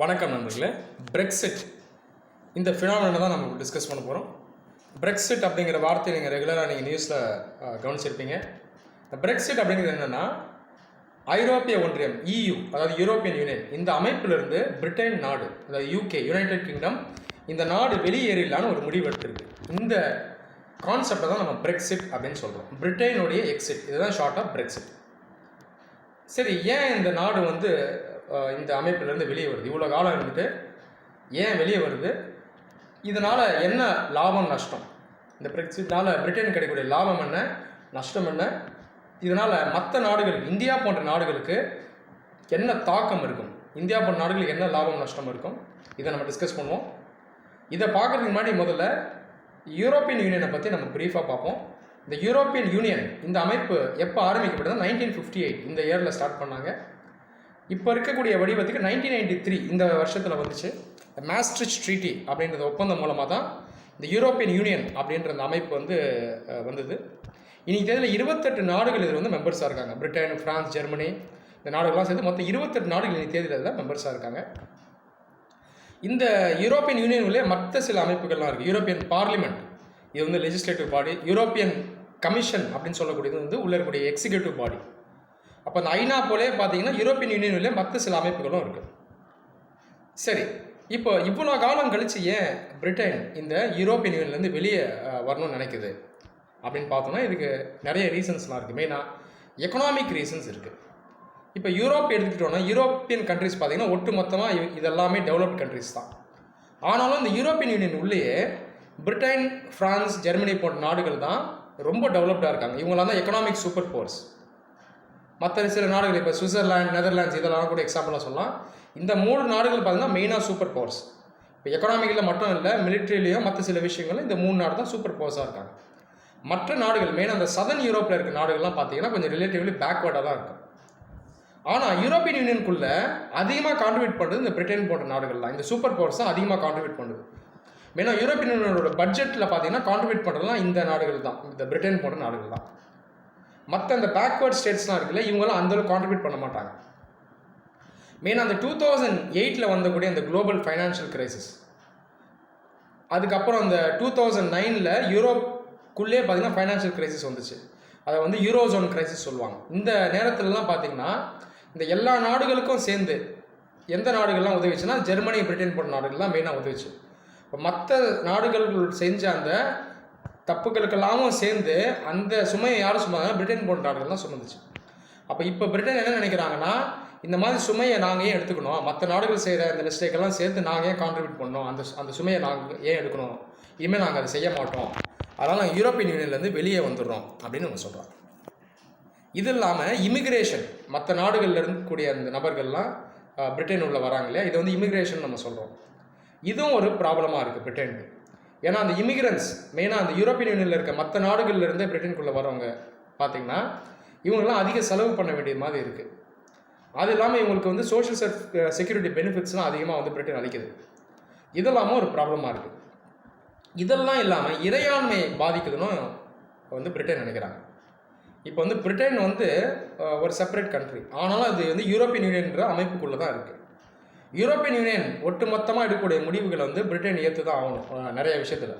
வணக்கம் நண்பர்களே. பிரெக்சிட் இந்த ஃபினாமினை தான் நம்ம டிஸ்கஸ் பண்ண போகிறோம் பிரெக்சிட் அப்படிங்கிற வார்த்தையை நீங்கள் ரெகுலராக நீங்கள் நியூஸில் கவனிச்சிருப்பீங்க. இந்த பிரெக்சிட் அப்படிங்கிறது என்னென்னா ஐரோப்பிய ஒன்றியம் இயு அதாவது யூரோப்பியன் யூனியன் இந்த அமைப்பிலிருந்து பிரிட்டன் நாடு அதாவது யூகே யுனைடெட் கிங்டம் இந்த நாடு வெளியேறிடலான்னு ஒரு முடிவு எடுத்திருக்கு. இந்த கான்செப்டை தான் நம்ம பிரெக்சிட் அப்படின்னு சொல்கிறோம் பிரிட்டனுடைய எக்ஸிட் இதுதான் ஷார்ட் ஆஃப் பிரெக்சிட் சரி ஏன் இந்த நாடு வந்து இந்த அமைப்பிலேருந்து வெளியே வருது. இவ்வளோ காலம் இருந்துட்டு ஏன் வெளியே வருது? இதனால் என்ன லாபம் நஷ்டம்? இந்த பிரெக்சிட்னால் பிரிட்டன் கிடைக்கக்கூடிய லாபம் என்ன நஷ்டம் என்ன? இதனால் மற்ற நாடுகளுக்கு இந்தியா போன்ற நாடுகளுக்கு என்ன தாக்கம் இருக்கும்? இந்தியா போன்ற நாடுகளுக்கு என்ன லாபம் நஷ்டம் இருக்கும்? இதை நம்ம டிஸ்கஸ் பண்ணுவோம். இதை பார்க்கறதுக்கு முன்னாடி முதல்ல யூரோப்பியன் யூனியனை பற்றி நம்ம ப்ரீஃபாக பார்ப்போம். இந்த யூரோப்பியன் யூனியன் இந்த அமைப்பு எப்போ ஆரம்பிக்கப்படுதுன்னா நைன்டீன் ஃபிஃப்டி எயிட் இந்த இயரில் ஸ்டார்ட் பண்ணாங்க. இப்போ இருக்கக்கூடிய வடிவத்துக்கு நைன்டீன் நைன்டி த்ரீ இந்த வருஷத்தில் வந்துச்சு. மாஸ்ட்ரிச் ட்ரீட்டி அப்படின்றது ஒப்பந்தம் மூலமாக தான் இந்த யூரோப்பியன் யூனியன் அப்படின்ற அந்த அமைப்பு வந்து வந்தது. இன்றைக்கி தேதியில் இருபத்தெட்டு நாடுகள் இதில் வந்து மெம்பர்ஸாக இருக்காங்க. பிரிட்டன் ஃப்ரான்ஸ் ஜெர்மனி இந்த நாடுகள்லாம் சேர்ந்து மொத்தம் இருபத்தெட்டு நாடுகள் இன்னைக்கு தேதியில் தான் மெம்பர்ஸாக இருக்காங்க. இந்த யூரோப்பியன் யூனியன் உள்ளே மற்ற சில அமைப்புகள்லாம் இருக்குது யூரோப்பியன் பார்லிமெண்ட் இது வந்து லெஜிஸ்லேட்டிவ் பாடி யூரோப்பியன் கமிஷன் அப்படின்னு சொல்லக்கூடியது வந்து உள்ள இருக்கக்கூடிய எக்ஸிக்யூட்டிவ் பாடி அப்போ அந்த ஐநா போலே பார்த்தீங்கன்னா யூரோப்பியன் யூனியன் மற்ற சில அமைப்புகளும் இருக்குது சரி இப்போ இவ்வளோ காலம் கழித்து ஏன் பிரிட்டன் இந்த யூரோப்பியன் யூனியன்லேருந்து வெளியே வரணும்னு நினைக்குது? அப்படின்னு பார்த்தோம்னா இதுக்கு நிறைய ரீசன்ஸ்லாம் இருக்குது மெயினாக எக்கனாமிக் ரீசன்ஸ் இருக்குது இப்போ யூரோப் எடுத்துக்கிட்டோன்னா யூரோப்பியன் கண்ட்ரிஸ் பார்த்தீங்கன்னா ஒட்டு மொத்தமாக இதெல்லாமே டெவலப்ட் கண்ட்ரிஸ் தான். ஆனாலும் இந்த யூரோப்பியன் யூனியன் உள்ளேயே பிரிட்டன் ஃப்ரான்ஸ் ஜெர்மனி போன்ற நாடுகள் தான் ரொம்ப டெவலப்டாக இருக்காங்க. இவங்களாம் தான் எக்கனாமிக் சூப்பர் ஃபோர்ஸ் மற்ற சில நாடுகள் இப்போ சுவிட்சர்லாந்து நெதர்லாண்ட்ஸ் இதெல்லாம் கூட எக்ஸாம்பிளாக சொல்லலாம். இந்த மூணு நாடுகள் பார்த்தீங்கன்னா மெயினாக சூப்பர் பவர்ஸ் இப்போ எக்கனாமிக்கில் மட்டும் இல்லை மிலிட்ரிலேயும் மற்ற சில விஷயங்களும் இந்த மூணு நாடு தான் சூப்பர் பவர்ஸாக இருக்காங்க. மற்ற நாடுகள் மெயினாக அந்த சதன் யூரோப்பில் இருக்க நாடுகள்லாம் பார்த்தீங்கன்னா கொஞ்சம் ரிலேட்டிவ்லி பேக்வேர்டாக தான் இருக்கும் ஆனால் யூரோப்பியன் யூனியனுக்குள்ளே அதிகமாக கான்ட்ரிபியூட் பண்ணுறது இந்த பிரிட்டன் போன்ற நாடுகள் தான். இந்த சூப்பர் பவர்ஸ் தான் அதிகமாக கான்ட்ரிபியூட் பண்ணுது. மெயினாக யூரோப்பியன் யூனியனோட பட்ஜெட்டில் பார்த்தீங்கன்னா கான்ட்ரிபியூட் பண்ணுறதுலாம் இந்த நாடுகள் தான். இந்த பிரிட்டன் போன்ற நாடுகள் தான். மற்ற அந்த பேக்வேர்ட் ஸ்டேட்ஸ்லாம் இருக்குல்ல இவங்கெல்லாம் அந்தளவுக்கு கான்ட்ரிபியூட் பண்ண மாட்டாங்க. மெயினாக அந்த டூ தௌசண்ட் எயிட்டில் வந்தக்கூடிய அந்த குளோபல் ஃபைனான்ஷியல் கிரைசிஸ் அதுக்கப்புறம் அந்த டூ தௌசண்ட் நைனில் யூரோப்குள்ளே பார்த்தீங்கன்னா ஃபைனான்ஷியல் கிரைசிஸ் வந்துச்சு. அதை வந்து யூரோசோன் கிரைசிஸ் சொல்லுவாங்க. இந்த நேரத்துலலாம் பார்த்தீங்கன்னா இந்த எல்லா நாடுகளுக்கும் சேர்ந்து எந்த நாடுகள்லாம் உதவிச்சுன்னா ஜெர்மனி பிரிட்டன் போன்ற நாடுகள்லாம் மெயினாக உதவிச்சு. இப்போ மற்ற நாடுகள் செஞ்ச அந்த தப்புகளுக்கெல்லாமும் சேர்ந்து அந்த சுமையை யாரும் சுமந்தாங்க பிரிட்டன் போன்ற நாடுகள் தான் சுமந்துச்சு. அப்போ இப்போ பிரிட்டன் என்ன நினைக்கிறாங்கன்னா இந்த மாதிரி சுமையை நாங்கள் ஏன் எடுத்துக்கணும்? மற்ற நாடுகள் செய்கிற அந்த மிஸ்டேக்கெல்லாம் சேர்த்து நாங்கள் ஏன் கான்ட்ரிபியூட் பண்ணோம் அந்த அந்த சுமையை நாங்கள் ஏன் எடுக்கணும்? இனிமேல் நாங்கள் அதை செய்ய மாட்டோம். அதனால் நாங்கள் யூரோப்பியன் யூனியன்லேருந்து வெளியே வந்துடுறோம் அப்படின்னு அவங்க சொல்கிறாங்க இது இல்லாமல் இமிக்ரேஷன் மற்ற நாடுகளில் இருக்கக்கூடிய அந்த நபர்கள்லாம் பிரிட்டன் உள்ள வராங்க இல்லையா? இது வந்து இமிக்ரேஷன் நம்ம சொல்கிறோம் இதுவும் ஒரு ப்ராப்ளமாக இருக்குது பிரிட்டனுக்கு. ஏன்னா அந்த இமிகிரன்ஸ் மெயினாக அந்த யூரோப்பியன் யூனியனில் இருக்க மற்ற நாடுகள்ல இருந்தே பிரிட்டனுக்குள்ளே வரவங்க பார்த்தீங்கன்னா இவங்கெல்லாம் அதிக செலவு பண்ண வேண்டிய மாதிரி இருக்குது அது இல்லாமல் இவங்களுக்கு வந்து சோஷியல் செக்யூரிட்டி பெனிஃபிட்ஸ்லாம் அதிகமாக வந்து பிரிட்டன் அளிக்குது. இதெல்லாமும் ஒரு ப்ராப்ளமாக இருக்குது இதெல்லாம் இல்லாமல் இறையாண்மையை பாதிக்குதுன்னு வந்து பிரிட்டன் நினைக்கிறாங்க. இப்போ வந்து பிரிட்டன் வந்து ஒரு செப்பரேட் கண்ட்ரி ஆனாலும் அது வந்து யூரோப்பியன் யூனியன்ற அமைப்புக்குள்ளே தான் இருக்குது யூரோப்பியன் யூனியன் ஒட்டுமொத்தமாக எடுக்கக்கூடிய முடிவுகளை வந்து பிரிட்டன் ஏற்று தான் ஆகணும் நிறைய விஷயத்தில்.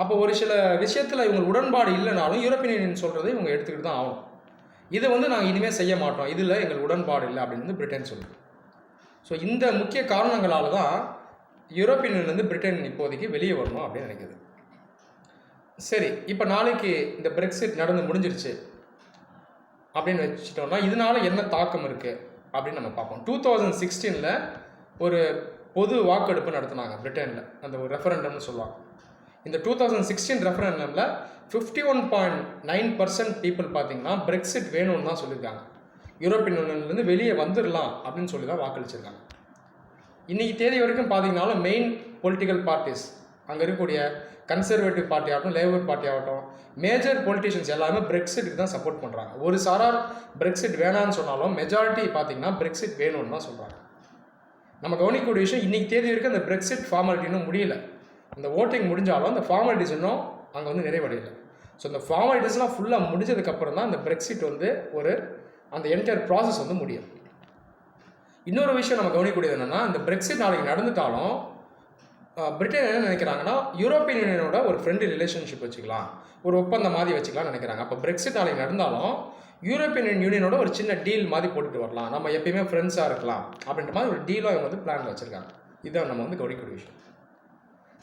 அப்போ ஒரு சில விஷயத்தில் இவங்க உடன்பாடு இல்லைனாலும் யூரோப்பியன் யூனியன் சொல்கிறதை இவங்க எடுத்துக்கிட்டு தான் ஆகணும். இதை வந்து நாங்கள் இனிமேல் செய்ய மாட்டோம். இதில் எங்கள் உடன்பாடு இல்லை அப்படின்னு வந்து பிரிட்டன் சொல்லுது. ஸோ இந்த முக்கிய காரணங்களால் தான் யூரோப்பியன் வந்து பிரிட்டன் இப்போதைக்கு வெளியே வரணும் அப்படின்னு நினைக்குது. சரி இப்போ நாளைக்கு இந்த பிரெக்சிட் நடந்து முடிஞ்சிருச்சு அப்படின்னு வச்சுட்டோம்னா இதனால என்ன தாக்கம் இருக்குது அப்படின்னு நம்ம பார்ப்போம். டூ தௌசண்ட் சிக்ஸ்டீனில் ஒரு பொது வாக்கெடுப்பு நடத்தினாங்க பிரிட்டனில். அந்த ஒரு ரெஃபரண்டம்னு சொல்லுவாங்க. இந்த two thousand sixteen ரெஃபரண்டமில் fifty one point nine percent people பார்த்தீங்கன்னா பிரெக்சிட் வேணும்னு தான் சொல்லியிருக்காங்க. யூரோப்பியன் யூனியன்லேருந்து வெளியே வந்துடலாம் அப்படின்னு சொல்லி தான் வாக்களிச்சிருக்காங்க. இன்றைக்கி தேதி வரைக்கும் பார்த்தீங்கன்னாலும் மெயின் பொலிட்டிக்கல் பார்ட்டிஸ் அங்கே இருக்கக்கூடிய கன்சர்வேட்டிவ் பார்ட்டி ஆகட்டும் லேபர் பார்ட்டி ஆகட்டும் மேஜர் பொலிட்டிஷியன்ஸ் எல்லாமே பிரெக்சிட்டுக்கு தான் சப்போர்ட் பண்ணுறாங்க ஒரு சாரார் பிரெக்சிட் வேணான்னு சொன்னாலும் மெஜாரிட்டி பார்த்தீங்கன்னா பிரெக்சிட் வேணும்னு தான் சொல்கிறாங்க நம்ம கவனிக்கக்கூடிய விஷயம் இன்றைக்கி தேதி வரைக்கும் அந்த பிரெக்சிட் ஃபார்மாலிட்டி இன்னும் முடியல. அந்த ஓட்டிங் முடிஞ்சாலும் அந்த ஃபார்மாலிட்டிஸ் இன்னும் அங்கே வந்து நிறைவடையல. ஸோ அந்த ஃபார்மாலிட்டிஸ்லாம் ஃபுல்லாக முடிஞ்சதுக்கப்புறம் தான் அந்த பிரெக்சிட் வந்து ஒரு அந்த என்டையர் ப்ராசஸ் வந்து முடியும். இன்னொரு விஷயம் நம்ம கவனிக்கக்கூடியது என்னென்னா இந்த பிரெக்சிட் நாளைக்கு நடந்துட்டாலும் பிரிட்டன் என்ன நினைக்கிறாங்கன்னா யூரோப்பியன் யூனியனோட ஒரு ஃப்ரெண்டு ரிலேஷன்ஷிப் வச்சுக்கலாம். ஒரு ஒப்பந்தம் மாதிரி வச்சுக்கலாம்னு நினைக்கிறாங்க. அப்போ பிரெக்சிட் நாளைக்கு நடந்தாலும் யூரோப்பியன் யூனியனோட ஒரு சின்ன டீல் மாதிரி போட்டுட்டு வரலாம். நம்ம எப்பயுமே ஃப்ரெண்ட்ஸாக இருக்கலாம். அப்படின்ற மாதிரி ஒரு டீலாக இவங்க வந்து பிளான் வச்சுருக்காங்க. இதுதான் நம்ம வந்து கவனிக்கூடிய விஷயம்.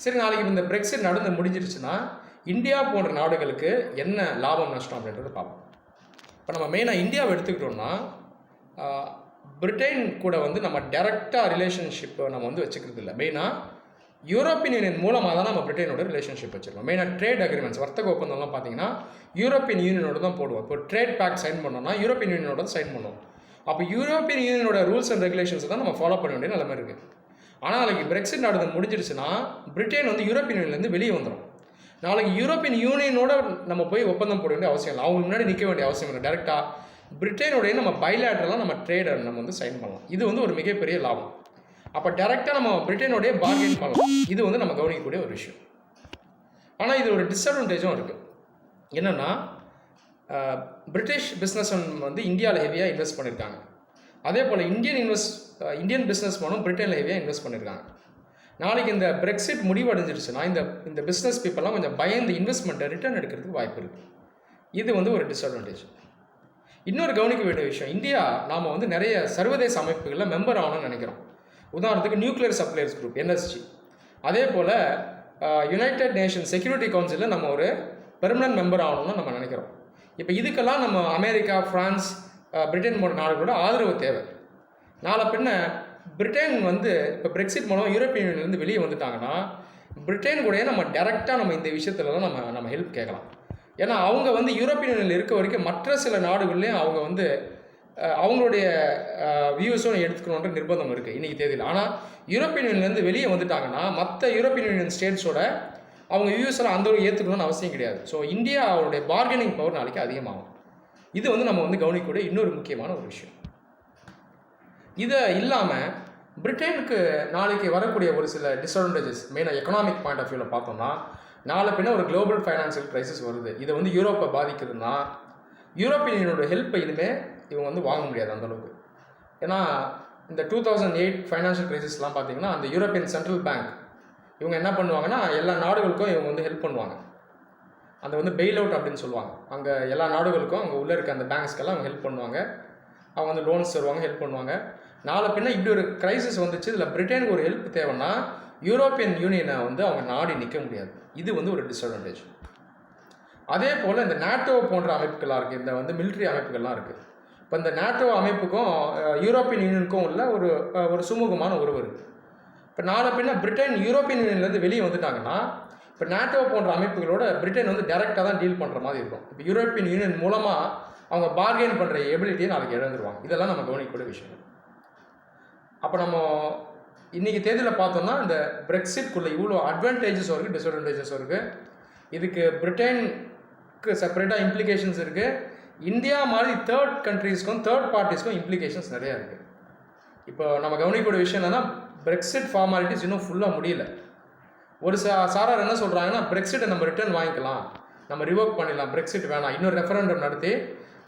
சரி நாளைக்கு இந்த பிரெக்சிட் நடந்து முடிஞ்சிருச்சுன்னா இந்தியா போன்ற நாடுகளுக்கு என்ன லாபம் நஷ்டம் அப்படின்றத பார்ப்போம். இப்போ நம்ம மெயினாக இந்தியாவை எடுத்துக்கிட்டோம்னா பிரிட்டன் கூட வந்து நம்ம டைரெக்டாக ரிலேஷன்ஷிப்பை நம்ம வந்து வச்சுக்கிறது இல்லை. மெயினாக யூரோப்பியன் யூனியன் மூலமாக தான் நம்ம பிரிட்டனோட ரிலேஷன்ஷிப் வச்சிருக்கோம். மெயினாக ட்ரேட் அக்ரிமெண்ட்ஸ் வர்த்தக ஒப்பந்தம்லாம் பார்த்தீங்கன்னா யூரோப்பியன் யூனியனோட தான் போடுவோம். இப்போ ட்ரேட் பேக் சைன் பண்ணோம்னா யூரோப்பியன் யூனியனோட சைன் பண்ணுவோம். அப்போ யூரோப்பியன் யூனியனோட ரூல்ஸ் அண்ட் ரெகுலேஷன்ஸ் தான் நம்ம ஃபாலோ பண்ண வேண்டிய நிலைமை இருக்குது ஆனால் நாளைக்கு பிரெக்சிட் நடந்து முடிஞ்சிருச்சுன்னா பிரிட்டன் வந்து யூரோப்பியன் யூனியன்லேருந்து வெளியே வந்துடும் நாளைக்கு யூரோப்பியன் யூனியனோட நம்ம போய் ஒப்பந்தம் போட வேண்டிய அவசியம் இல்லை. அவங்க முன்னாடி நிற்க வேண்டிய அவசியம் இல்லை. டேரெக்டாக பிரிட்டனுடைய நம்ம பைலேட்டரெலாம் நம்ம ட்ரேடர் நம்ம வந்து சைன் பண்ணலாம். இது வந்து ஒரு மிகப்பெரிய லாபம். அப்போ டேரெக்டாக நம்ம பிரிட்டனுடைய பார்கெயின் பண்ணலாம். இது வந்து நம்ம கவனிக்கக்கூடிய ஒரு விஷயம். ஆனால் இது ஒரு டிஸ்அட்வான்டேஜும் இருக்குது என்னென்னா பிரிட்டிஷ் பிஸ்னஸ் வந்து இந்தியாவில் ஹெவியாக இன்வெஸ்ட் பண்ணியிருக்காங்க அதே போல் இந்தியன் இன்வெஸ்ட் இந்தியன் பிஸ்னஸ் மேனும் பிரிட்டனில் ஹெவியாக இன்வெஸ்ட் பண்ணியிருக்காங்க நாளைக்கு இந்த பிரெக்சிட் முடிவடைஞ்சிருச்சுன்னா இந்த இந்த பிஸ்னஸ் பீப்புளெலாம் கொஞ்சம் பயந்து இன்வெஸ்ட்மெண்ட்டை ரிட்டர்ன் எடுக்கிறதுக்கு வாய்ப்பு இருக்குது இது வந்து ஒரு டிஸ்அட்வான்டேஜ் இன்னொரு கவனிக்க வேண்டிய விஷயம் இந்தியா நாம் வந்து நிறைய சர்வதேச அமைப்புகளில் மெம்பர் ஆகணும்னு நினைக்கிறோம். உதாரணத்துக்கு நியூக்ளியர் சப்ளையர்ஸ் குரூப் என்எஸ்ஜி அதே போல் யுனைடெட் நேஷன் செக்யூரிட்டி கவுன்சிலில் நம்ம ஒரு பெர்மனன்ட் மெம்பர் ஆகணும்னு நம்ம நினைக்கிறோம். இப்போ இதுக்கெல்லாம் நம்ம அமெரிக்கா ஃப்ரான்ஸ் பிரிட்டன் போன்ற நாடுகளோட ஆதரவு தேவை. நாளை பின்ன பிரிட்டன் வந்து இப்போ பிரெக்சிட் மூலம் யூரோப்பியன் யூனியன்லேருந்து வெளியே வந்துட்டாங்கன்னா பிரிட்டன் கூடயே நம்ம டேரெக்டாக நம்ம இந்த விஷயத்துலலாம் நம்ம நம்ம ஹெல்ப் கேட்கலாம். ஏன்னா அவங்க வந்து யூரோப்பியன் யூனியனில் இருக்க வரைக்கும் மற்ற சில நாடுகள்லேயும் அவங்க வந்து அவங்களுடைய வியூஸும் எடுத்துக்கணுன்ற நிர்பந்தம் இருக்குது இன்றைக்கி தேதியில். ஆனால் யூரோப்பியன் யூனியன்லேருந்து வெளியே வந்துட்டாங்கன்னா மற்ற யூரோப்பியன் யூனியன் ஸ்டேட்ஸோட அவங்க வியூஸ் அந்த அளவுக்கு ஏற்றுக்கணும்னு அவசியம் கிடையாது. ஸோ இந்தியா அவருடைய பார்கெனிங் பவர் நாளைக்கு அதிகமாகும். இது வந்து நம்ம வந்து கவனிக்கக்கூடிய இன்னொரு முக்கியமான ஒரு விஷயம். இதை இல்லாமல் பிரிட்டனுக்கு நாளைக்கு வரக்கூடிய ஒரு சில டிஸ்அட்வான்டேஜஸ் மெயினாக எக்கனாமிக் பாயிண்ட் ஆஃப் வியூவில் பார்த்தோம்னா நாளை பின்ன ஒரு குளோபல் ஃபைனான்சியல் க்ரைசிஸ் வருது. இதை வந்து யூரோப்பை பாதிக்குதுன்னா யூரோப்பியனோட ஹெல்ப்பை இனிமேல் இவங்க வந்து வாங்க முடியாது அந்தளவுக்கு ஏன்னா இந்த டூ தௌசண்ட் எயிட் ஃபைனான்ஷியல் கிரைசிஸ்லாம் பார்த்தீங்கன்னா அந்த யூரோப்பியன் சென்ட்ரல் பேங்க் இவங்க என்ன பண்ணுவாங்கன்னா எல்லா நாடுகளுக்கும் இவங்க வந்து ஹெல்ப் பண்ணுவாங்க. அந்த வந்து பெயில் அவுட் அப்படின்னு சொல்லுவாங்க. அங்கே எல்லா நாடுகளுக்கும் அங்கே உள்ளே இருக்க அந்த பேங்க்ஸ்க்கெல்லாம் அவங்க ஹெல்ப் பண்ணுவாங்க. அவங்க வந்து லோன்ஸ் தருவாங்க ஹெல்ப் பண்ணுவாங்க. நாளை பின்ன இப்படி ஒரு கிரைசிஸ் வந்துச்சு. இதில் பிரிட்டனுக்கு ஒரு ஹெல்ப் தேவைன்னா யூரோப்பியன் யூனியனை வந்து அவங்க நாடி நிற்க முடியாது. இது வந்து ஒரு டிஸ்அட்வான்டேஜ் அதே போல் இந்த நேட்டோ போன்ற அமைப்புகளாக இருக்குது இந்த வந்து மிலிட்ரி அமைப்புகள்லாம் இருக்குது இப்போ இந்த நாட்டோ அமைப்புக்கும் யூரோப்பியன் யூனியனுக்கும் உள்ள ஒரு ஒரு சுமூகமான உறவு இருக்குது இப்போ நாளை பின்ன பிரிட்டன் யூரோப்பியன் யூனியன்லேருந்து வெளியே வந்துட்டாங்கன்னா இப்போ நேட்டோ போன்ற அமைப்புகளோட பிரிட்டன் வந்து டைரெக்டாக தான் டீல் பண்ணுற மாதிரி இருக்கும். இப்போ யூரோப்பியன் யூனியன் மூலமாக அவங்க பார்கெயின் பண்ணுற எபிலிட்டியை நாளைக்கு இழந்துருவாங்க. இதெல்லாம் நம்ம கவனிக்கக்கூடிய விஷயம். அப்போ நம்ம இன்றைக்கி தேதியில் பார்த்தோம்னா இந்த பிரெக்சிட்குள்ளே இவ்வளோ அட்வான்டேஜஸும் இருக்குது டிஸ்அட்வான்டேஜஸும் இருக்குது இதுக்கு பிரிட்டனுக்கு செப்பரேட்டாக இம்ப்ளிகேஷன்ஸ் இருக்குது இந்தியா மாதிரி தேர்ட் கண்ட்ரீஸ்க்கும் தேர்ட் பார்ட்டிஸ்க்கும் இம்ப்ளிகேஷன்ஸ் நிறையா இருக்குது இப்போ நம்ம கவனிக்கக்கூடிய விஷயம் என்னன்னா பிரெக்சிட் ஃபார்மாலிட்டிஸ் இன்னும் ஃபுல்லாக முடியல. ஒரு சா சாரார் என்ன சொல்கிறாங்கன்னா பிரெக்சிட்டை நம்ம ரிட்டர்ன் வாங்கிக்கலாம். நம்ம ரிவோக் பண்ணிடலாம். பிரெக்சிட் வேணாம். இன்னொரு ரெஃபரண்டம் நடத்தி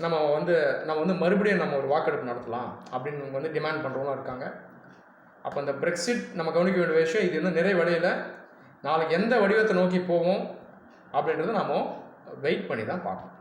நம்ம வந்து நம்ம வந்து மறுபடியும் நம்ம ஒரு வாக்கெடுப்பு நடத்தலாம் அப்படின்னு வந்து டிமாண்ட் பண்ணுறவங்களும் இருக்காங்க. அப்போ அந்த பிரெக்சிட் நம்ம கவனிக்க வேண்டிய விஷயம் இது இன்னும் நிறைவடையல. நாளைக்கு எந்த வடிவத்தை நோக்கி போவோம் அப்படின்றத நாம் வெயிட் பண்ணி தான் பார்க்கணும்.